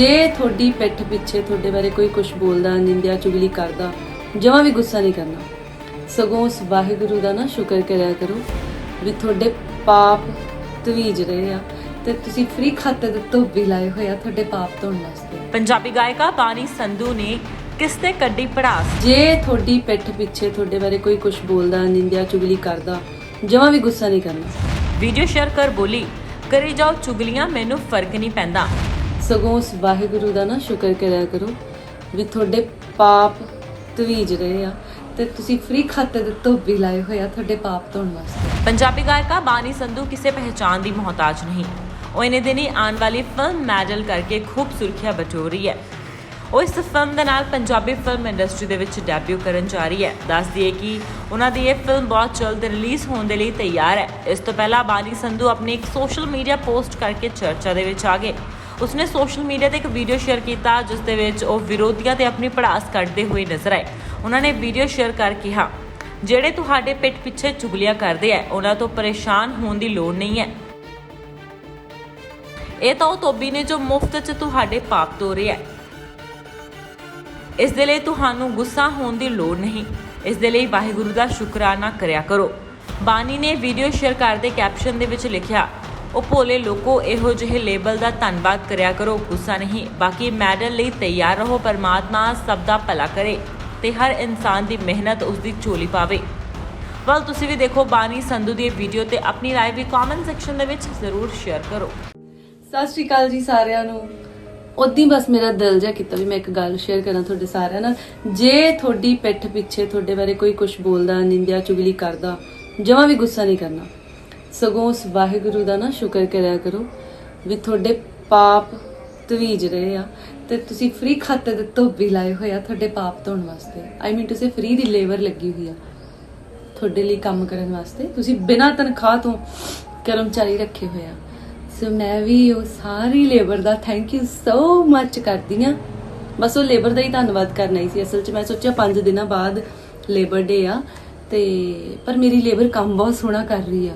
ਜੇ ਤੁਹਾਡੀ ਪਿੱਠ ਪਿੱਛੇ ਤੁਹਾਡੇ ਬਾਰੇ ਕੋਈ ਕੁਝ ਬੋਲਦਾ ਨਿੰਦਿਆ ਚੁਗਲੀ ਕਰਦਾ ਜਮਾਂ ਵੀ ਗੁੱਸਾ ਨਹੀਂ ਕਰਨਾ। ਸਗੋਂ ਉਸ ਵਾਹਿਗੁਰੂ ਦਾ ਨਾ ਸ਼ੁਕਰ ਕਰਿਆ ਕਰੋ ਵੀ ਤੁਹਾਡੇ ਪਾਪ ਤਵੀਜ ਰਹੇ ਆ ਤੇ ਤੁਸੀਂ ਫ੍ਰੀ ਖਾਤੇ ਦੇ ਧੋਬੀ ਲਾਏ ਹੋਏ ਆ ਤੁਹਾਡੇ ਪਾਪ ਧੋਣ ਵਾਸਤੇ। ਪੰਜਾਬੀ ਗਾਇਕਾ ਬਾਨੀ ਸੰਧੂ ਨੇ ਕਿਸ ਤੇ ਕੱਢੀ ਪੜਾਸ? ਜੇ ਤੁਹਾਡੀ ਪਿੱਠ ਪਿੱਛੇ ਤੁਹਾਡੇ ਬਾਰੇ ਕੋਈ ਕੁਝ ਬੋਲਦਾ ਨਿੰਦਿਆ ਚੁਗਲੀ ਕਰਦਾ ਜਮਾਂ ਵੀ ਗੁੱਸਾ ਨਹੀਂ ਕਰਨਾ। ਵੀਡੀਓ ਸ਼ੇਅਰ ਕਰ ਬੋਲੀ ਕਰੀ ਜਾਓ ਚੁਗਲੀਆਂ ਮੈਨੂੰ ਫ਼ਰਕ ਨਹੀਂ ਪੈਂਦਾ। ਸਗੋਂ ਉਸ ਵਾਹਿਗੁਰੂ ਦਾ ਨਾ ਸ਼ੁਕਰ ਕਰਿਆ ਕਰੋ ਵੀ ਤੁਹਾਡੇ ਪਾਪ ਤਵੀਜ ਰਹੇ ਆ ਤੇ ਤੁਸੀਂ ਫ੍ਰੀ ਖਾਤੇ ਦੇ ਧੋਬੀ ਲਾਏ ਹੋਏ ਤੁਹਾਡੇ ਪਾਪ ਧੋਣ ਵਾਸਤੇ। ਪੰਜਾਬੀ ਗਾਇਕਾ ਬਾਨੀ ਸੰਧੂ ਕਿਸੇ ਪਹਿਚਾਨ ਦੀ ਮੁਹਤਾਜ ਨਹੀਂ। ਉਹ ਇਹਨੇ ਦਿਨੀ ਆਉਣ ਵਾਲੀ ਫਿਲਮ ਮੈਡਲ ਕਰਕੇ ਖੂਬ ਸੁਰਖੀਆਂ ਬਚੋ ਰਹੀ ਹੈ। ਉਹ ਇਸ ਫਿਲਮ ਦੇ ਨਾਲ ਪੰਜਾਬੀ ਫਿਲਮ ਇੰਡਸਟਰੀ ਦੇ ਵਿੱਚ ਡੈਬਿਊ ਕਰਨ ਜਾ ਰਹੀ ਹੈ। ਦੱਸ ਦਈਏ ਕਿ ਉਹਨਾਂ ਦੀ ਇਹ ਫਿਲਮ ਬਹੁਤ ਜਲਦ ਰਿਲੀਜ਼ ਹੋਣ ਦੇ ਲਈ ਤਿਆਰ ਹੈ। ਇਸ ਤੋਂ ਪਹਿਲਾਂ ਬਾਨੀ ਸੰਧੂ ਆਪਣੀ ਇੱਕ ਸੋਸ਼ਲ ਮੀਡੀਆ ਪੋਸਟ ਕਰਕੇ ਚਰਚਾ ਦੇ ਵਿੱਚ ਆ ਗਏ। ਉਸਨੇ ਸੋਸ਼ਲ ਮੀਡੀਆ ਤੇ ਇੱਕ ਵੀਡੀਓ ਸ਼ੇਅਰ ਕੀਤਾ, ਜਿਸ ਦੇ ਵਿੱਚ ਉਹ ਵਿਰੋਧੀਆਂ ਤੇ ਆਪਣੀ ਪੜਾਸ ਕੱਢਦੇ ਹੋਏ ਨਜ਼ਰ ਆਏ। ਉਹਨਾਂ ਨੇ ਵੀਡੀਓ ਸ਼ੇਅਰ ਕਰ ਕਿਹਾ, ਜਿਹੜੇ ਤੁਹਾਡੇ ਪਿੱਠ ਪਿੱਛੇ ਚੁਗਲੀਆਂ ਕਰਦੇ ਆ ਉਹਨਾਂ ਤੋਂ ਪਰੇਸ਼ਾਨ ਹੋਣ ਦੀ ਲੋੜ ਨਹੀਂ ਹੈ ਇਹ ਤਾਂ ਉਹ ਧੋਬੀ ਨੇ ਜੋ ਮੁਫਤ 'ਚ ਤੁਹਾਡੇ ਪਾਪ ਧੋ ਰਿਹਾ ਹੈ ਇਸ ਦੇ ਲਈ ਤੁਹਾਨੂੰ ਗੁੱਸਾ ਹੋਣ ਦੀ ਲੋੜ ਨਹੀਂ। ਇਸ ਦੇ ਲਈ ਵਾਹਿਗੁਰੂ ਦਾ ਸ਼ੁਕਰਾਨਾ ਕਰਿਆ ਕਰੋ। ਬਾਨੀ ਨੇ ਵੀਡੀਓ ਸ਼ੇਅਰ ਕਰਦੇ ਕੈਪਸ਼ਨ ਦੇ ਵਿੱਚ ਲਿਖਿਆ ਉਹ ਭੋਲੇ ਲੋਕੋ ਇਹੋ ਜਿਹੇ ਲੇਬਲ ਦਾ ਧੰਨਵਾਦ ਕਰਿਆ ਕਰੋ ਗੁੱਸਾ ਨਹੀਂ ਬਾਕੀ ਮੈਡਲ ਲਈ ਤਿਆਰ ਰਹੋ ਪਰਮਾਤਮਾ ਸਭ ਦਾ ਭਲਾ ਕਰੇ ਤੇ ਹਰ ਇਨਸਾਨ ਦੀ ਮਿਹਨਤ ਉਸ ਦੀ ਝੋਲੀ ਪਾਵੇ ਵੱਲ ਤੁਸੀਂ ਵੀ ਦੇਖੋ ਬਾਨੀ ਸੰਧੂ ਦੀ ਇਹ ਵੀਡੀਓ ਤੇ ਆਪਣੀ رائے ਵੀ ਕਮੈਂਟ ਸੈਕਸ਼ਨ ਦੇ ਵਿੱਚ ਜ਼ਰੂਰ ਸ਼ੇਅਰ ਕਰੋ ਸਤਿ ਸ਼੍ਰੀ ਅਕਾਲ ਜੀ ਸਾਰਿਆਂ ਨੂੰ ਉਦੋਂ ਬਸ ਮੇਰਾ ਦਿਲ ਜਿਹਾ ਕੀਤਾ ਵੀ ਮੈਂ ਇੱਕ ਗੱਲ ਸ਼ੇਅਰ ਕਰਾਂ ਤੁਹਾਡੇ ਸਾਰਿਆਂ ਨਾਲ ਜੇ ਤੁਹਾਡੀ ਪਿੱਠ ਪਿੱਛੇ ਤੁਹਾਡੇ ਬਾਰੇ ਕੋਈ ਕੁਝ ਬੋਲਦਾ ਨਿੰਦਿਆ ਚੁਗਲੀ ਕਰਦਾ ਜਮਾਂ ਵੀ ਗੁੱਸਾ ਨਹੀਂ ਕਰਨਾ ਸਗੋਂ ਉਸ ਵਾਹਿਗੁਰੂ ਦਾ ਨਾ ਸ਼ੁਕਰ ਕਰਿਆ ਕਰੋ ਵੀ ਤੁਹਾਡੇ ਪਾਪ ਤਵੀਜ ਰਹੇ ਆ ਤੇ ਤੁਸੀਂ ਫ੍ਰੀ ਖਾਤੇ ਦੇ ਧੋਬੀ ਲਾਏ ਹੋਏ ਆ ਤੁਹਾਡੇ ਪਾਪ ਧੋਣ ਵਾਸਤੇ। I mean to say free the labour ਲੱਗੀ ਹੋਈ ਆ ਤੁਹਾਡੇ ਲਈ ਕੰਮ ਕਰਨ ਵਾਸਤੇ। ਤੁਸੀਂ ਬਿਨਾਂ ਤਨਖਾਹ ਤੋਂ ਕਰਮਚਾਰੀ ਰੱਖੇ ਹੋਏ ਆ। ਸੋ ਮੈਂ ਵੀ ਉਹ ਸਾਰੀ ਲੇਬਰ ਦਾ ਥੈਂਕ ਯੂ ਸੋ ਮੱਚ ਕਰਦੀ ਆ। ਬਸ ਉਹ ਲੇਬਰ ਦਾ ਹੀ ਧੰਨਵਾਦ ਕਰਨਾ ਹੀ ਸੀ ਅਸਲ 'ਚ। ਮੈਂ ਸੋਚਿਆ 5 ਦਿਨਾਂ ਬਾਅਦ ਲੇਬਰ ਡੇ ਆ ਤੇ ਪਰ ਮੇਰੀ ਲੇਬਰ ਕੰਮ ਬਹੁਤ ਸੋਹਣਾ ਕਰ ਰਹੀ ਆ।